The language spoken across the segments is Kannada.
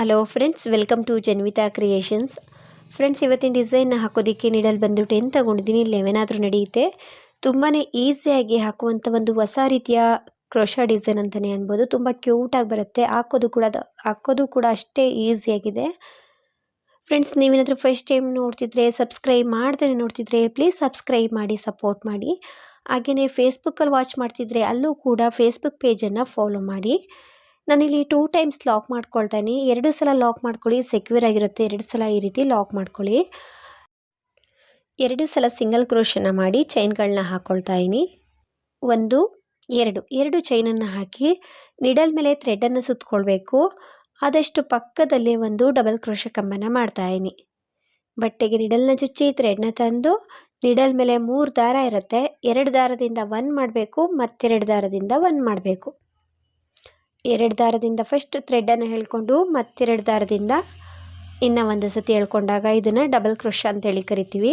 Hello friends welcome to Janvitha creations friends ಇವತ್ತಿನ ಡಿಸೈನ್ನ ಹಾಕೋದಕ್ಕೆ ನೀಡಲು ಬಂದು ಟೆನ್ ತಗೊಂಡಿದ್ದೀನಿ? ಲೆವೆನ್ ನಡೆಯುತ್ತೆ. ತುಂಬಾ ಈಸಿಯಾಗಿ ಹಾಕುವಂಥ ಒಂದು ಹೊಸ ರೀತಿಯ ಕ್ರೋಶಾ ಡಿಸೈನ್ ಅಂತಲೇ ಅನ್ಬೋದು. ತುಂಬ ಕ್ಯೂಟಾಗಿ ಬರುತ್ತೆ. ಹಾಕೋದು ಕೂಡ ಹಾಕೋದು ಕೂಡ ಅಷ್ಟೇ ಈಸಿಯಾಗಿದೆ ಫ್ರೆಂಡ್ಸ್ ನೀವೇನಾದರೂ ಫಸ್ಟ್ ಟೈಮ್ ನೋಡ್ತಿದ್ರೆ ಸಬ್ಸ್ಕ್ರೈಬ್ ಮಾಡ್ದೇ ನೋಡ್ತಿದ್ರೆ ಪ್ಲೀಸ್ ಸಬ್ಸ್ಕ್ರೈಬ್ ಮಾಡಿ ಸಪೋರ್ಟ್ ಮಾಡಿ. ಹಾಗೆಯೇ ಫೇಸ್ಬುಕ್ಕಲ್ಲಿ ವಾಚ್ ಮಾಡ್ತಿದ್ರೆ, ಅಲ್ಲೂ ಕೂಡ ಫೇಸ್ಬುಕ್ ಪೇಜನ್ನು ಫಾಲೋ ಮಾಡಿ. ನಾನಿಲ್ಲಿ ಟೂ ಟೈಮ್ಸ್ ಲಾಕ್ ಮಾಡ್ಕೊಳ್ತಾನೆ. ಎರಡು ಸಲ ಲಾಕ್ ಮಾಡ್ಕೊಳ್ಳಿ ಸೆಕ್ಯೂರ್ ಆಗಿರುತ್ತೆ. ಎರಡು ಸಲ ಈ ರೀತಿ ಲಾಕ್ ಮಾಡ್ಕೊಳ್ಳಿ. ಎರಡು ಸಲ ಸಿಂಗಲ್ ಕ್ರೋಶನ ಮಾಡಿ ಚೈನ್ಗಳನ್ನ ಹಾಕ್ಕೊಳ್ತಾ ಇದ್ದೀನಿ ಒಂದು, ಎರಡು. ಎರಡು ಚೈನನ್ನು ಹಾಕಿ ನಿಡಲ್ ಮೇಲೆ ಥ್ರೆಡನ್ನು ಸುತ್ತಕೊಳ್ಬೇಕು ಆದಷ್ಟು ಪಕ್ಕದಲ್ಲೇ ಒಂದು ಡಬಲ್ ಕ್ರೋಶ ಕಂಬನ ಮಾಡ್ತಾಯಿನಿ ಬಟ್ಟೆಗೆ ನಿಡಲ್ನ ಚುಚ್ಚಿ ಥ್ರೆಡ್ನ ತಂದು ನಿಡಲ್ ಮೇಲೆ ಮೂರು ದಾರ ಇರುತ್ತೆ. ಎರಡು ದಾರದಿಂದ ಒನ್ ಮಾಡಬೇಕು, ಮತ್ತೆರಡು ದಾರದಿಂದ ಒನ್ ಮಾಡಬೇಕು. ಎರಡು ದಾರದಿಂದ ಫಸ್ಟ್ ಥ್ರೆಡ್ಡನ್ನು ಹೇಳ್ಕೊಂಡು ಮತ್ತೆರಡು ದಾರದಿಂದ ಇನ್ನು ಒಂದು ಸತಿ ಹೇಳ್ಕೊಂಡಾಗ ಇದನ್ನು ಡಬಲ್ ಕ್ರೋಶ ಅಂತೇಳಿ ಕರಿತೀವಿ.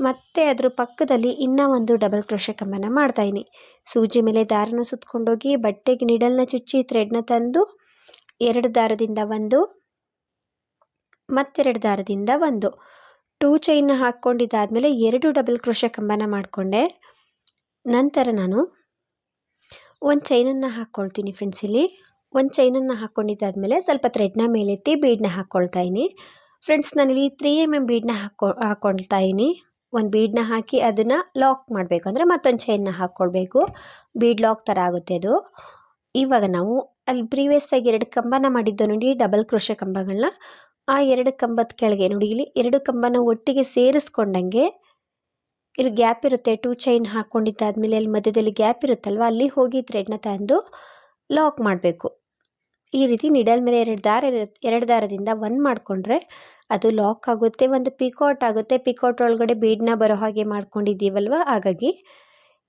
ಮತ್ತು ಅದ್ರ ಪಕ್ಕದಲ್ಲಿ ಇನ್ನೂ ಒಂದು ಡಬಲ್ ಕ್ರೋಶ ಕಂಬನ ಮಾಡ್ತಾಯಿನಿ ಸೂಜಿ ಮೇಲೆ ದಾರನ ಸುತ್ಕೊಂಡೋಗಿ ಬಟ್ಟೆಗೆ ನಿಡಲ್ನ ಚುಚ್ಚಿ ಥ್ರೆಡ್ನ ತಂದು ಎರಡು ದಾರದಿಂದ ಒಂದು, ಮತ್ತೆರಡು ದಾರದಿಂದ ಒಂದು. ಟೂ ಚೈನ್ನ ಹಾಕ್ಕೊಂಡಿದ್ದಾದಮೇಲೆ ಎರಡು ಡಬಲ್ ಕ್ರೋಶ ಕಂಬನ ಮಾಡಿಕೊಂಡೆ. ನಂತರ ನಾನು ಒಂದು ಚೈನನ್ನು ಹಾಕ್ಕೊಳ್ತೀನಿ ಫ್ರೆಂಡ್ಸ್ ಇಲ್ಲಿ. ಒಂದು ಚೈನನ್ನು ಹಾಕ್ಕೊಂಡಿದ್ದಾದಮೇಲೆ ಸ್ವಲ್ಪ ಥ್ರೆಡ್ನ ಮೇಲೆತ್ತಿ ಬೀಡನ್ನ ಹಾಕ್ಕೊಳ್ತಾ ಇದ್ದೀನಿ ಫ್ರೆಂಡ್ಸ್ ನಾನಿಲ್ಲಿ ತ್ರೀ ಎಂ ಎಂ ಬೀಡನ್ನ ಹಾಕ್ಕೊ ಹಾಕ್ಕೊಳ್ತಾ ಇದ್ದೀನಿ ಒಂದು ಬೀಡನ್ನ ಹಾಕಿ ಅದನ್ನು ಲಾಕ್ ಮಾಡಬೇಕು. ಅಂದರೆ ಮತ್ತೊಂದು ಚೈನ್ನ ಹಾಕ್ಕೊಳ್ಬೇಕು ಬೀಡ್ ಲಾಕ್ ಥರ ಆಗುತ್ತೆ ಅದು. ಇವಾಗ ನಾವು ಅಲ್ಲಿ ಪ್ರೀವಿಯಸ್ ಆಗಿ ಎರಡು ಕಂಬನ ಮಾಡಿದ್ದು ನೋಡಿ ಡಬಲ್ ಕ್ರೋಶ ಕಂಬಗಳನ್ನ ಆ ಎರಡು ಕಂಬದ ಕೆಳಗೆ ನೋಡಿ, ಇಲ್ಲಿ ಎರಡು ಕಂಬನ ಒಟ್ಟಿಗೆ ಸೇರಿಸ್ಕೊಂಡಂಗೆ ಇಲ್ಲಿ ಗ್ಯಾಪ್ ಇರುತ್ತೆ. ಟೂ ಚೈನ್ ಹಾಕ್ಕೊಂಡಿದ್ದಾದ್ಮೇಲೆ ಅಲ್ಲಿ ಮಧ್ಯದಲ್ಲಿ ಗ್ಯಾಪ್ ಇರುತ್ತಲ್ವ, ಅಲ್ಲಿ ಹೋಗಿ ಥ್ರೆಡ್ನ ತಂದು ಲಾಕ್ ಮಾಡಬೇಕು. ಈ ರೀತಿ ನಿಡಲ್ ಮೇಲೆ ಎರಡು ದಾರ ಎರಡು ದಾರದಿಂದ ಒಂದು ಮಾಡಿಕೊಂಡ್ರೆ ಅದು ಲಾಕ್ ಆಗುತ್ತೆ, ಒಂದು ಪಿಕೌಟ್ ಆಗುತ್ತೆ. ಪಿಕೌಟ್ ಒಳಗಡೆ ಬೀಡನ್ನ ಬರೋ ಹಾಗೆ ಮಾಡ್ಕೊಂಡಿದ್ದೀವಲ್ವ? ಹಾಗಾಗಿ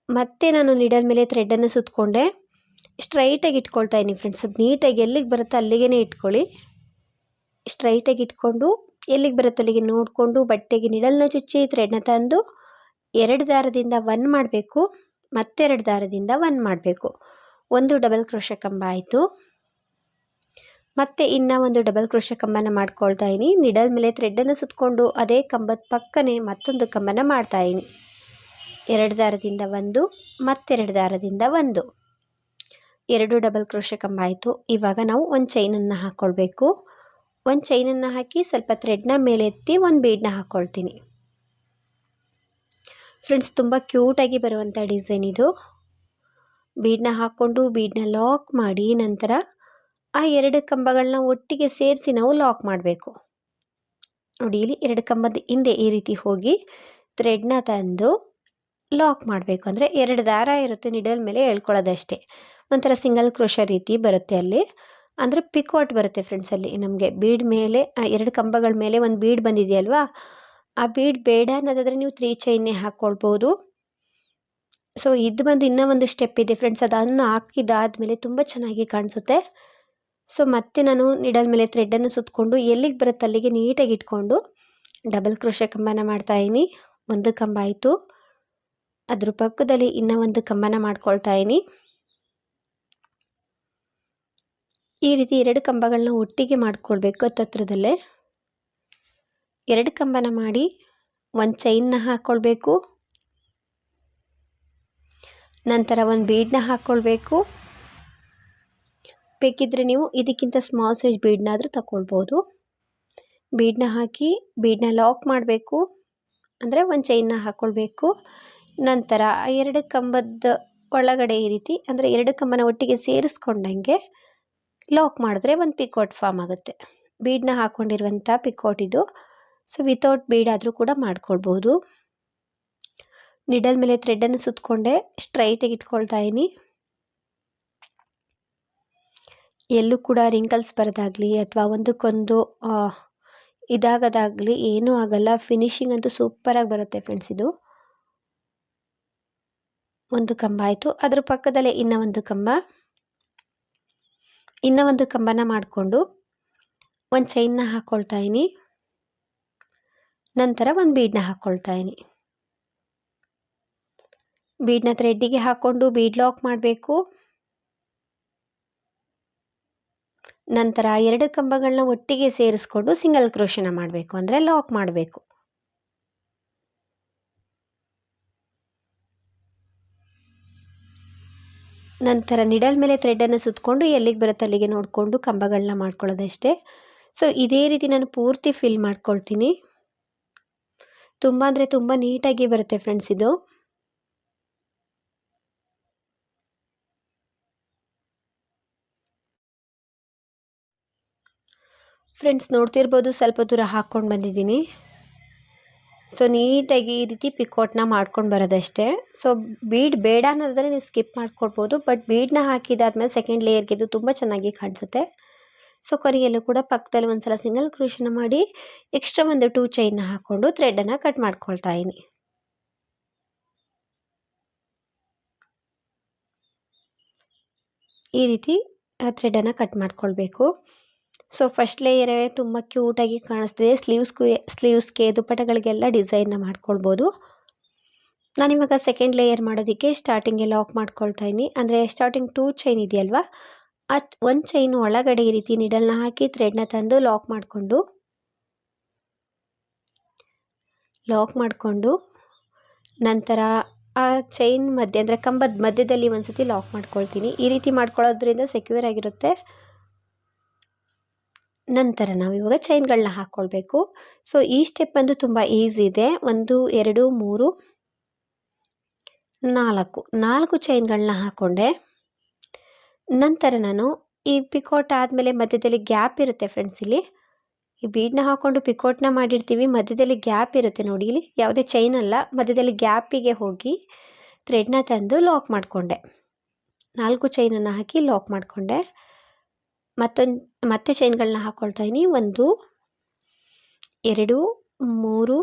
ಮತ್ತೆ ನಾನು ನಿಡಲ್ ಮೇಲೆ ಥ್ರೆಡನ್ನು ಸುತ್ತಕೊಂಡೆ ಸ್ಟ್ರೈಟಾಗಿ ಇಟ್ಕೊಳ್ತಾ ಇದ್ದೀನಿ ಫ್ರೆಂಡ್ಸ್ ಅದು ನೀಟಾಗಿ ಎಲ್ಲಿಗೆ ಬರುತ್ತೋ ಅಲ್ಲಿಗೆ ಇಟ್ಕೊಳ್ಳಿ. ಸ್ಟ್ರೈಟಾಗಿ ಇಟ್ಕೊಂಡು ಎಲ್ಲಿಗೆ ಬರುತ್ತೆ ಅಲ್ಲಿಗೆ ನೋಡಿಕೊಂಡು ಬಟ್ಟೆಗೆ ನಿಡಲ್ನ ಚುಚ್ಚಿ ಥ್ರೆಡ್ನ ತಂದು ಎರಡು ದಾರದಿಂದ ಒನ್ ಮಾಡಬೇಕು. ಮತ್ತೆರಡು ದಾರದಿಂದ ಒನ್ ಮಾಡಬೇಕು. ಒಂದು ಡಬಲ್ ಕ್ರೋಶ ಕಂಬ ಆಯಿತು. ಮತ್ತೆ ಇನ್ನೂ ಒಂದು ಡಬಲ್ ಕ್ರೋಶ ಕಂಬನ ಮಾಡ್ಕೊಳ್ತಾ ಇದ್ದೀನಿ ನಿಡಲ್ ಮೇಲೆ ಥ್ರೆಡ್ಡನ್ನು ಸುತ್ತಕೊಂಡು ಅದೇ ಕಂಬದ ಪಕ್ಕನೇ ಮತ್ತೊಂದು ಕಂಬನ ಮಾಡ್ತಾ ಇದ್ದೀನಿ ಎರಡು ದಾರದಿಂದ ಒಂದು, ಮತ್ತೆರಡು ದಾರದಿಂದ ಒಂದು. ಎರಡು ಡಬಲ್ ಕ್ರೋಶ ಕಂಬ ಆಯಿತು. ಇವಾಗ ನಾವು ಒಂದು ಚೈನನ್ನು ಹಾಕ್ಕೊಳ್ಬೇಕು ಒಂದು ಚೈನನ್ನು ಹಾಕಿ ಸ್ವಲ್ಪ ಥ್ರೆಡ್ನ ಮೇಲೆ ಎತ್ತಿ ಒಂದು ಬೀಡನ್ನ ಹಾಕ್ಕೊಳ್ತೀನಿ ಫ್ರೆಂಡ್ಸ್ ತುಂಬ ಕ್ಯೂಟಾಗಿ ಬರುವಂಥ ಡಿಸೈನ್ ಇದು. ಬೀಡನ್ನ ಹಾಕ್ಕೊಂಡು ಬೀಡನ್ನ ಲಾಕ್ ಮಾಡಿ ನಂತರ ಆ ಎರಡು ಕಂಬಗಳನ್ನ ಒಟ್ಟಿಗೆ ಸೇರಿಸಿ ನಾವು ಲಾಕ್ ಮಾಡಬೇಕು. ನೋಡಿ, ಇಲ್ಲಿ ಎರಡು ಕಂಬದ ಹಿಂದೆ ಈ ರೀತಿ ಹೋಗಿ ಥ್ರೆಡ್ನ ತಂದು ಲಾಕ್ ಮಾಡಬೇಕು. ಅಂದರೆ ಎರಡು ದಾರ ಇರುತ್ತೆ ನಿಡಲ್ ಮೇಲೆ ಎಳ್ಕೊಳ್ಳೋದಷ್ಟೇ ಒಂಥರ ಸಿಂಗಲ್ ಕ್ರೋಶ ರೀತಿ ಬರುತ್ತೆ ಅಲ್ಲಿ. ಅಂದರೆ ಪಿಕೋಟ್ ಬರುತ್ತೆ ಫ್ರೆಂಡ್ಸ್ ಅಲ್ಲಿ. ನಮಗೆ ಬೀಡ್ ಮೇಲೆ ಎರಡು ಕಂಬಗಳ ಮೇಲೆ ಒಂದು ಬೀಡ್ ಬಂದಿದೆಯಲ್ವಾ? ಆ ಬೀಡ್ ಬೇಡ ಅನ್ನೋದಾದರೆ ನೀವು ತ್ರೀ ಚೈನ್ನೇ ಹಾಕ್ಕೊಳ್ಬೋದು. ಸೊ ಇದು ಬಂದು ಇನ್ನೂ ಒಂದು ಸ್ಟೆಪ್ ಇದೆ. ಫ್ರೆಂಡ್ಸ್ ಅದನ್ನು ಹಾಕಿದಾದ್ಮೇಲೆ ತುಂಬ ಚೆನ್ನಾಗಿ ಕಾಣಿಸುತ್ತೆ. ಸೊ ಮತ್ತೆ ನಾನು ನಿಡಲ್ ಮೇಲೆ ಥ್ರೆಡ್ಡನ್ನು ಸುತ್ತಕೊಂಡು ಎಲ್ಲಿಗೆ ಬರುತ್ತೆ ಅಲ್ಲಿಗೆ ನೀಟಾಗಿ ಇಟ್ಕೊಂಡು ಡಬಲ್ ಕ್ರೋಶ ಕಂಬನ ಮಾಡ್ತಾಯಿನಿ ಒಂದು ಕಂಬ ಆಯಿತು. ಅದ್ರ ಪಕ್ಕದಲ್ಲಿ ಇನ್ನೂ ಒಂದು ಕಂಬನ ಮಾಡ್ಕೊಳ್ತಾ ಇದ್ದೀನಿ. ಈ ರೀತಿ ಎರಡು ಕಂಬಗಳನ್ನ ಒಟ್ಟಿಗೆ ಮಾಡ್ಕೊಳ್ಬೇಕು ಹತ್ತತ್ರದಲ್ಲೇ. ಎರಡು ಕಂಬನ ಮಾಡಿ, ಒಂದು ಚೈನ್ನ ಹಾಕ್ಕೊಳ್ಬೇಕು ನಂತರ ಒಂದು ಬೀಡನ್ನ ಹಾಕ್ಕೊಳ್ಬೇಕು ಬೇಕಿದ್ದರೆ ನೀವು ಇದಕ್ಕಿಂತ ಸ್ಮಾಲ್ ಸೈಜ್ ಬೀಡ್ನಾದರೂ ತಗೊಳ್ಬೋದು ಬೀಡನ್ನ ಹಾಕಿ ಬೀಡನ್ನ ಲಾಕ್ ಮಾಡಬೇಕು. ಅಂದರೆ ಒಂದು ಚೈನ್ನ ಹಾಕ್ಕೊಳ್ಬೇಕು ನಂತರ ಎರಡು ಕಂಬದ ಒಳಗಡೆ ಈ ರೀತಿ, ಅಂದರೆ ಎರಡು ಕಂಬನ ಒಟ್ಟಿಗೆ ಸೇರಿಸ್ಕೊಂಡಂಗೆ ಲಾಕ್ ಮಾಡಿದ್ರೆ ಒಂದು ಪಿಕೋಟ್ ಫಾರ್ಮ್ ಆಗುತ್ತೆ. ಬೀಡನ್ನ ಹಾಕ್ಕೊಂಡಿರುವಂಥ ಪಿಕೋಟ್ ಇದು. ಸೊ ವಿತೌಟ್ ಬೀಡಾದರೂ ಕೂಡ ಮಾಡ್ಕೊಳ್ಬೋದು. ನಿಡಲ್ ಮೇಲೆ ಥ್ರೆಡನ್ನು ಸುತ್ತಕೊಂಡೆ ಸ್ಟ್ರೈಟಾಗಿ ಇಟ್ಕೊಳ್ತಾ ಇದ್ದೀನಿ. ಎಲ್ಲೂ ಕೂಡ ರಿಂಕಲ್ಸ್ ಬರೋದಾಗಲಿ ಅಥವಾ ಒಂದಕ್ಕೊಂದು ಇದಾಗೋದಾಗಲಿ ಏನೂ ಆಗಲ್ಲ. ಫಿನಿಶಿಂಗ್ ಅಂತೂ ಸೂಪರಾಗಿ ಬರುತ್ತೆ ಫ್ರೆಂಡ್ಸ್ ಇದು. ಒಂದು ಕಂಬ ಆಯಿತು. ಅದ್ರ ಪಕ್ಕದಲ್ಲೇ ಇನ್ನ ಒಂದು ಕಂಬ. ಇನ್ನೂ ಒಂದು ಕಂಬನ ಮಾಡಿಕೊಂಡು ಒಂದು ಚೈನ್ನ ಹಾಕ್ಕೊಳ್ತಾ ಇದ್ದೀನಿ. ನಂತರ ಒಂದು ಬೀಡನ್ನ ಹಾಕ್ಕೊಳ್ತಾ ಇದ್ದೀನಿ. ಬೀಡನ್ನ ಥ್ರೆಡ್ಡಿಗೆ ಹಾಕ್ಕೊಂಡು ಬೀಡ್ ಲಾಕ್ ಮಾಡಬೇಕು. ನಂತರ ಎರಡು ಕಂಬಗಳನ್ನ ಒಟ್ಟಿಗೆ ಸೇರಿಸ್ಕೊಂಡು ಸಿಂಗಲ್ ಕ್ರೋಶನ ಮಾಡಬೇಕು, ಅಂದರೆ ಲಾಕ್ ಮಾಡಬೇಕು. ನಂತರ ನಿಡಲ್ ಮೇಲೆ ಥ್ರೆಡ್ಡನ್ನು ಸುತ್ತಕೊಂಡು ಎಲ್ಲಿಗೆ ಬರುತ್ತೆ ಅಲ್ಲಿಗೆ ನೋಡಿಕೊಂಡು ಕಂಬಗಳನ್ನ ಮಾಡ್ಕೊಳ್ಳೋದಷ್ಟೇ. ಸೊ ಇದೇ ರೀತಿ ನಾನು ಪೂರ್ತಿ ಫಿಲ್ ಮಾಡ್ಕೊಳ್ತೀನಿ. ತುಂಬ ಅಂದರೆ ತುಂಬ ನೀಟಾಗಿ ಬರುತ್ತೆ ಫ್ರೆಂಡ್ಸ್ ಇದು. ಫ್ರೆಂಡ್ಸ್ ನೋಡ್ತಿರ್ಬೋದು, ಸ್ವಲ್ಪ ದೂರ ಹಾಕ್ಕೊಂಡು ಬಂದಿದ್ದೀನಿ. ಸೊ ನೀಟಾಗಿ ಈ ರೀತಿ ಪಿಕೋಟ್ನ ಮಾಡ್ಕೊಂಡು ಬರೋದಷ್ಟೇ. ಸೊ ಬೀಡ್ ಬೇಡ ಅನ್ನೋದಾದರೆ ನೀವು ಸ್ಕಿಪ್ ಮಾಡ್ಕೊಡ್ಬೋದು ಬಟ್ ಬೀಡನ್ನ ಹಾಕಿದಾದ್ಮೇಲೆ ಸೆಕೆಂಡ್ ಲೇಯರ್ಗೆ ಇದು ತುಂಬ ಚೆನ್ನಾಗಿ ಕಾಣಿಸುತ್ತೆ. ಸೊ ಕೊನೆಯಲ್ಲೂ ಕೂಡ ಪಕ್ಕದಲ್ಲಿ ಒಂದು ಸಲ ಸಿಂಗಲ್ ಕ್ರೂಷನ ಮಾಡಿ ಎಕ್ಸ್ಟ್ರಾ ಒಂದು ಟೂ ಚೈನ್ನ ಹಾಕ್ಕೊಂಡು ಥ್ರೆಡನ್ನು ಕಟ್ ಮಾಡ್ಕೊಳ್ತಾ ಇದ್ದೀನಿ ಈ ರೀತಿ ಥ್ರೆಡನ್ನು ಕಟ್ ಮಾಡ್ಕೊಳ್ಬೇಕು. ಸೊ ಫಸ್ಟ್ ಲೇಯರೇ ತುಂಬ ಕ್ಯೂಟಾಗಿ ಕಾಣಿಸ್ತಿದೆ. ಸ್ಲೀವ್ಸ್ಗೂ ಸ್ಲೀವ್ಸ್ಗೆ ದುಪ್ಪಟಗಳಿಗೆಲ್ಲ ಡಿಸೈನ್ನ ಮಾಡ್ಕೊಳ್ಬೋದು. ನಾನಿವಾಗ ಸೆಕೆಂಡ್ ಲೇಯರ್ ಮಾಡೋದಕ್ಕೆ ಸ್ಟಾರ್ಟಿಂಗ್ಗೆ ಲಾಕ್ ಮಾಡ್ಕೊಳ್ತಾ ಇದ್ದೀನಿ. ಅಂದರೆ ಸ್ಟಾರ್ಟಿಂಗ್ ಟೂ ಚೈನ್ ಇದೆಯಲ್ವಾ? ಆ ಒಂದು ಚೈನ್ ಒಳಗಡೆ ಈ ರೀತಿ ನಿಡಲ್ನ ಹಾಕಿ ಥ್ರೆಡ್ನ ತಂದು ಲಾಕ್ ಮಾಡಿಕೊಂಡು ಲಾಕ್ ಮಾಡಿಕೊಂಡು ನಂತರ ಆ ಚೈನ್ ಮಧ್ಯೆ, ಅಂದರೆ ಕಂಬದ ಮಧ್ಯದಲ್ಲಿ ಒಂದು ಸತಿ ಲಾಕ್ ಮಾಡ್ಕೊಳ್ತೀನಿ. ಈ ರೀತಿ ಮಾಡ್ಕೊಳ್ಳೋದ್ರಿಂದ ಸೆಕ್ಯೂರ್ ಆಗಿರುತ್ತೆ. ನಂತರ ನಾವು ಇವಾಗ ಚೈನ್ಗಳನ್ನ ಹಾಕ್ಕೊಳ್ಬೇಕು ಸೊ ಈ ಸ್ಟೆಪ್ ಬಂದು ತುಂಬ ಈಸಿ ಇದೆ. ಒಂದು, ಎರಡು, ಮೂರು, ನಾಲ್ಕು. ನಾಲ್ಕು ಚೈನ್ಗಳನ್ನ ಹಾಕ್ಕೊಂಡೆ ನಂತರ ನಾನು ಈ ಪಿಕೋಟ್ ಆದಮೇಲೆ ಮಧ್ಯದಲ್ಲಿ ಗ್ಯಾಪ್ ಇರುತ್ತೆ ಫ್ರೆಂಡ್ಸ್ ಇಲ್ಲಿ. ಈ ಬೀಡನ್ನ ಹಾಕ್ಕೊಂಡು ಪಿಕೋಟ್ನ ಮಾಡಿರ್ತೀವಿ. ಮಧ್ಯದಲ್ಲಿ ಗ್ಯಾಪ್ ಇರುತ್ತೆ ನೋಡಿ. ಇಲ್ಲಿ ಯಾವುದೇ ಚೈನ್ ಅಲ್ಲ. ಮಧ್ಯದಲ್ಲಿ ಗ್ಯಾಪಿಗೆ ಹೋಗಿ ಥ್ರೆಡ್ನ ತಂದು ಲಾಕ್ ಮಾಡಿಕೊಂಡೆ. ನಾಲ್ಕು ಚೈನನ್ನು ಹಾಕಿ ಲಾಕ್ ಮಾಡಿಕೊಂಡೆ. ಮತ್ತೊಂದು, ಮತ್ತೆ ಚೈನ್ಗಳನ್ನ ಹಾಕ್ಕೊಳ್ತಾ ಇದ್ದೀನಿ ಒಂದು, ಎರಡು, ಮೂರು,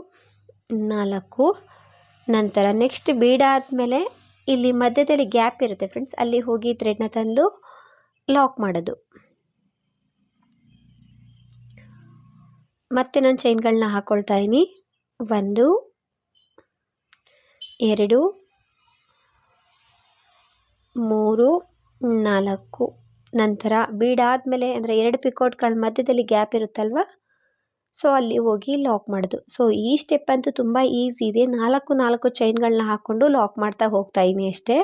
ನಾಲ್ಕು, ನಂತರ ನೆಕ್ಸ್ಟ್ ಬೀಡಾದಮೇಲೆ ಇಲ್ಲಿ ಮಧ್ಯದಲ್ಲಿ ಗ್ಯಾಪ್ ಇರುತ್ತೆ ಫ್ರೆಂಡ್ಸ್ ಅಲ್ಲಿ ಹೋಗಿ ಥ್ರೆಡ್ನ ತಂದು ಲಾಕ್ ಮಾಡೋದು. ಮತ್ತೆ ನಾನು ಚೈನ್ಗಳನ್ನ ಹಾಕ್ಕೊಳ್ತಾ ಇದ್ದೀನಿ ಒಂದು, ಎರಡು, ಮೂರು, ನಾಲ್ಕು. ನಂತರ ಬೀಡಾದಮೇಲೆ ಅಂದರೆ ಎರಡು ಪಿಕೋಟ್ಗಳ ಮಧ್ಯದಲ್ಲಿ ಗ್ಯಾಪ್ ಇರುತ್ತಲ್ವ? ಸೊ ಅಲ್ಲಿ ಹೋಗಿ ಲಾಕ್ ಮಾಡೋದು. ಸೊ ಈ ಸ್ಟೆಪ್ ಅಂತೂ ತುಂಬ ಈಸಿ ಇದೆ. ನಾಲ್ಕು ನಾಲ್ಕು ಚೈನ್ಗಳನ್ನ ಹಾಕ್ಕೊಂಡು ಲಾಕ್ ಮಾಡ್ತಾ ಹೋಗ್ತಾ ಇದ್ದೀನಿ ಅಷ್ಟೇ.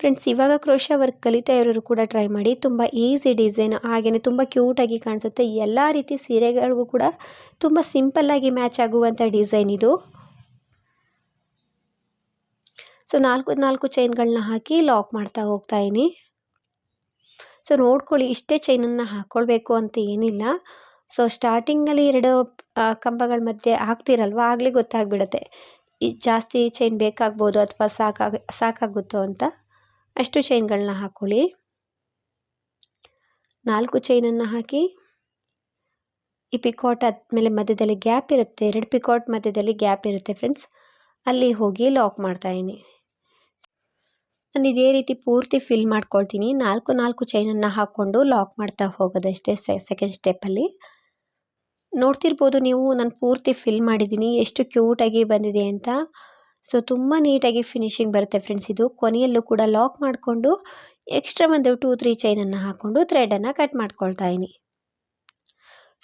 ಫ್ರೆಂಡ್ಸ್ ಇವಾಗ ಕ್ರೋಶ ವರ್ಕ್ ಕಲಿತಾ ಇರೋರು ಕೂಡ ಟ್ರೈ ಮಾಡಿ. ತುಂಬ ಈಸಿ ಡಿಸೈನ್ ಹಾಗೆಯೇ ತುಂಬ ಕ್ಯೂಟಾಗಿ ಕಾಣಿಸುತ್ತೆ. ಎಲ್ಲ ರೀತಿ ಸೀರೆಗಳಿಗೂ ಕೂಡ ತುಂಬ ಸಿಂಪಲ್ಲಾಗಿ ಮ್ಯಾಚ್ ಆಗುವಂಥ ಡಿಸೈನ್ ಇದು. ಸೊ ನಾಲ್ಕು ನಾಲ್ಕು ಚೈನ್ಗಳನ್ನ ಹಾಕಿ ಲಾಕ್ ಮಾಡ್ತಾ ಹೋಗ್ತಾ ಇದ್ದೀನಿ. ಸೊ ನೋಡ್ಕೊಳ್ಳಿ, ಇಷ್ಟೇ ಚೈನನ್ನು ಹಾಕ್ಕೊಳ್ಬೇಕು ಅಂತ ಏನಿಲ್ಲ. ಸೊ ಸ್ಟಾರ್ಟಿಂಗಲ್ಲಿ ಎರಡು ಕಂಬಗಳ ಮಧ್ಯೆ ಹಾಕ್ತಿರಲ್ವ? ಆಗಲೇ ಗೊತ್ತಾಗ್ಬಿಡುತ್ತೆ. ಈ ಜಾಸ್ತಿ ಚೈನ್ ಬೇಕಾಗ್ಬೋದು ಅಥವಾ ಸಾಕಾಗ, ಸಾಕಾಗುತ್ತೋ ಅಂತ. ಅಷ್ಟು ಚೈನ್ಗಳನ್ನ ಹಾಕ್ಕೊಳ್ಳಿ ನಾಲ್ಕು ಚೈನನ್ನು ಹಾಕಿ, ಈ ಪಿಕಾಟ್ ಆದಮೇಲೆ ಮಧ್ಯದಲ್ಲಿ ಗ್ಯಾಪ್ ಇರುತ್ತೆ. ಎರಡು ಪಿಕಾಟ್ ಮಧ್ಯದಲ್ಲಿ ಗ್ಯಾಪ್ ಇರುತ್ತೆ ಫ್ರೆಂಡ್ಸ್ ಅಲ್ಲಿ ಹೋಗಿ ಲಾಕ್ ಮಾಡ್ತಾಯಿದ್ದೀನಿ ನಾನು ಇದೇ ರೀತಿ ಪೂರ್ತಿ ಫಿಲ್ ಮಾಡ್ಕೊಳ್ತೀನಿ. ನಾಲ್ಕು ನಾಲ್ಕು ಚೈನನ್ನು ಹಾಕ್ಕೊಂಡು ಲಾಕ್ ಮಾಡ್ತಾ ಹೋಗೋದಷ್ಟೇ ಸೆಕೆಂಡ್ ಸ್ಟೆಪ್ಪಲ್ಲಿ ನೋಡ್ತಿರ್ಬೋದು ನೀವು, ನಾನು ಪೂರ್ತಿ ಫಿಲ್ ಮಾಡಿದ್ದೀನಿ. ಎಷ್ಟು ಕ್ಯೂಟಾಗಿ ಬಂದಿದೆ ಅಂತ. ಸೊ ತುಂಬ ನೀಟಾಗಿ ಫಿನಿಶಿಂಗ್ ಬರುತ್ತೆ ಫ್ರೆಂಡ್ಸ್ ಇದು. ಕೊನೆಯಲ್ಲೂ ಕೂಡ ಲಾಕ್ ಮಾಡಿಕೊಂಡು ಎಕ್ಸ್ಟ್ರಾ ಒಂದು ಟೂ ತ್ರೀ ಚೈನನ್ನು ಹಾಕ್ಕೊಂಡು ಥ್ರೆಡನ್ನು ಕಟ್ ಮಾಡ್ಕೊಳ್ತಾ ಇದ್ದೀನಿ.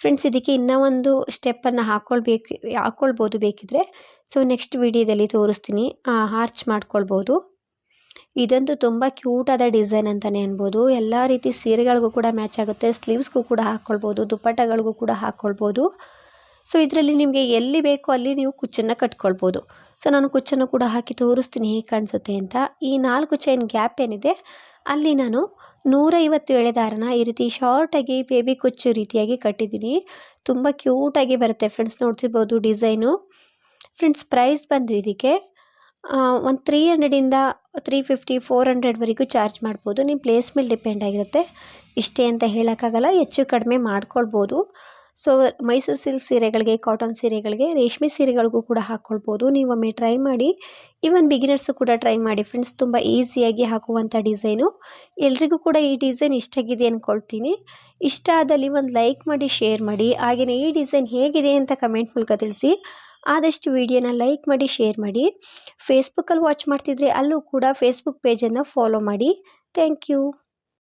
ಫ್ರೆಂಡ್ಸ್ ಇದಕ್ಕೆ ಇನ್ನೂ ಒಂದು ಸ್ಟೆಪ್ಪನ್ನು ಹಾಕ್ಕೊಳ್ಬೇಕು ಹಾಕ್ಕೊಳ್ಬೋದು ಬೇಕಿದ್ರೆ. ಸೊ ನೆಕ್ಸ್ಟ್ ವಿಡಿಯೋದಲ್ಲಿ ತೋರಿಸ್ತೀನಿ. ಆರ್ಚ್ ಮಾಡ್ಕೊಳ್ಬೋದು. ಇದಂತೂ ತುಂಬ ಆದ ಡಿಸೈನ್ ಅಂತಲೇ ಅನ್ಬೋದು. ಎಲ್ಲ ರೀತಿ ಸೀರೆಗಳಿಗೂ ಕೂಡ ಮ್ಯಾಚ್ ಆಗುತ್ತೆ. ಸ್ಲೀವ್ಸ್ಗೂ ಕೂಡ ಹಾಕ್ಕೊಳ್ಬೋದು ದುಪ್ಪಟ್ಟಗಳಿಗೂ ಕೂಡ ಹಾಕ್ಕೊಳ್ಬೋದು ಸೊ ಇದರಲ್ಲಿ ನಿಮಗೆ ಎಲ್ಲಿ ಬೇಕೋ ಅಲ್ಲಿ ನೀವು ಕುಚ್ಚನ್ನು ಕಟ್ಕೊಳ್ಬೋದು. ಸೊ ನಾನು ಕುಚ್ಚನ್ನು ಕೂಡ ಹಾಕಿ ತೋರಿಸ್ತೀನಿ ಹೇಗೆ ಕಾಣಿಸುತ್ತೆ ಅಂತ. ಈ ನಾಲ್ಕು ಚೈನ್ ಗ್ಯಾಪ್ ಏನಿದೆ, ಅಲ್ಲಿ ನಾನು ನೂರೈವತ್ತು ಎಳೆದಾರನ ಈ ರೀತಿ ಶಾರ್ಟಾಗಿ ಬೇಬಿ ಕುಚ್ಚು ರೀತಿಯಾಗಿ ಕಟ್ಟಿದ್ದೀನಿ. ತುಂಬ ಕ್ಯೂಟಾಗಿ ಬರುತ್ತೆ. ಫ್ರೆಂಡ್ಸ್ ನೋಡ್ತಿರ್ಬೋದು ಡಿಸೈನು ಫ್ರೆಂಡ್ಸ್ ಪ್ರೈಸ್ ಬಂದು ಇದಕ್ಕೆ ಒಂದು ತ್ರೀ ಹಂಡ್ರೆಡಿಂದ ತ್ರೀ ಫಿಫ್ಟಿ ಫೋರ್ ಹಂಡ್ರೆಡ್ವರೆಗೂ ಚಾರ್ಜ್ ಮಾಡ್ಬೋದು. ನಿಮ್ಮ ಪ್ಲೇಸ್ ಮೇಲೆ ಡಿಪೆಂಡ್ ಆಗಿರುತ್ತೆ. ಇಷ್ಟೇ ಅಂತ ಹೇಳೋಕ್ಕಾಗಲ್ಲ, ಹೆಚ್ಚು ಕಡಿಮೆ ಮಾಡ್ಕೊಳ್ಬೋದು. ಸೊ ಮೈಸೂರು ಸಿಲ್ಕ್ ಸೀರೆಗಳಿಗೆ ಕಾಟನ್ ಸೀರೆಗಳಿಗೆ, ರೇಷ್ಮೆ ಸೀರೆಗಳಿಗೂ ಕೂಡ ಹಾಕ್ಕೊಳ್ಬೋದು ನೀವು ಒಮ್ಮೆ ಟ್ರೈ ಮಾಡಿ ಈವನ್ ಬಿಗಿನರ್ಸು ಕೂಡ ಟ್ರೈ ಮಾಡಿ ಫ್ರೆಂಡ್ಸ್ ತುಂಬ ಈಸಿಯಾಗಿ ಹಾಕುವಂಥ ಡಿಸೈನು ಎಲ್ರಿಗೂ ಕೂಡ ಈ ಡಿಸೈನ್ ಇಷ್ಟ ಆಗಿದೆ ಅಂದ್ಕೊಳ್ತೀನಿ ಇಷ್ಟ ಆದಲ್ಲಿ ಒಂದು ಲೈಕ್ ಮಾಡಿ ಶೇರ್ ಮಾಡಿ. ಹಾಗೆಯೇ ಈ ಡಿಸೈನ್ ಹೇಗಿದೆ ಅಂತ ಕಮೆಂಟ್ ಮೂಲಕ ತಿಳಿಸಿ. ಆದಷ್ಟು ವಿಡಿಯೋನ ಲೈಕ್ ಮಾಡಿ, ಶೇರ್ ಮಾಡಿ. ಫೇಸ್ಬುಕ್ಕಲ್ಲಿ ವಾಚ್ ಮಾಡ್ತಿದ್ರೆ ಅಲ್ಲೂ ಕೂಡ ಫೇಸ್ಬುಕ್ ಪೇಜನ್ನು ಫಾಲೋ ಮಾಡಿ. Thank you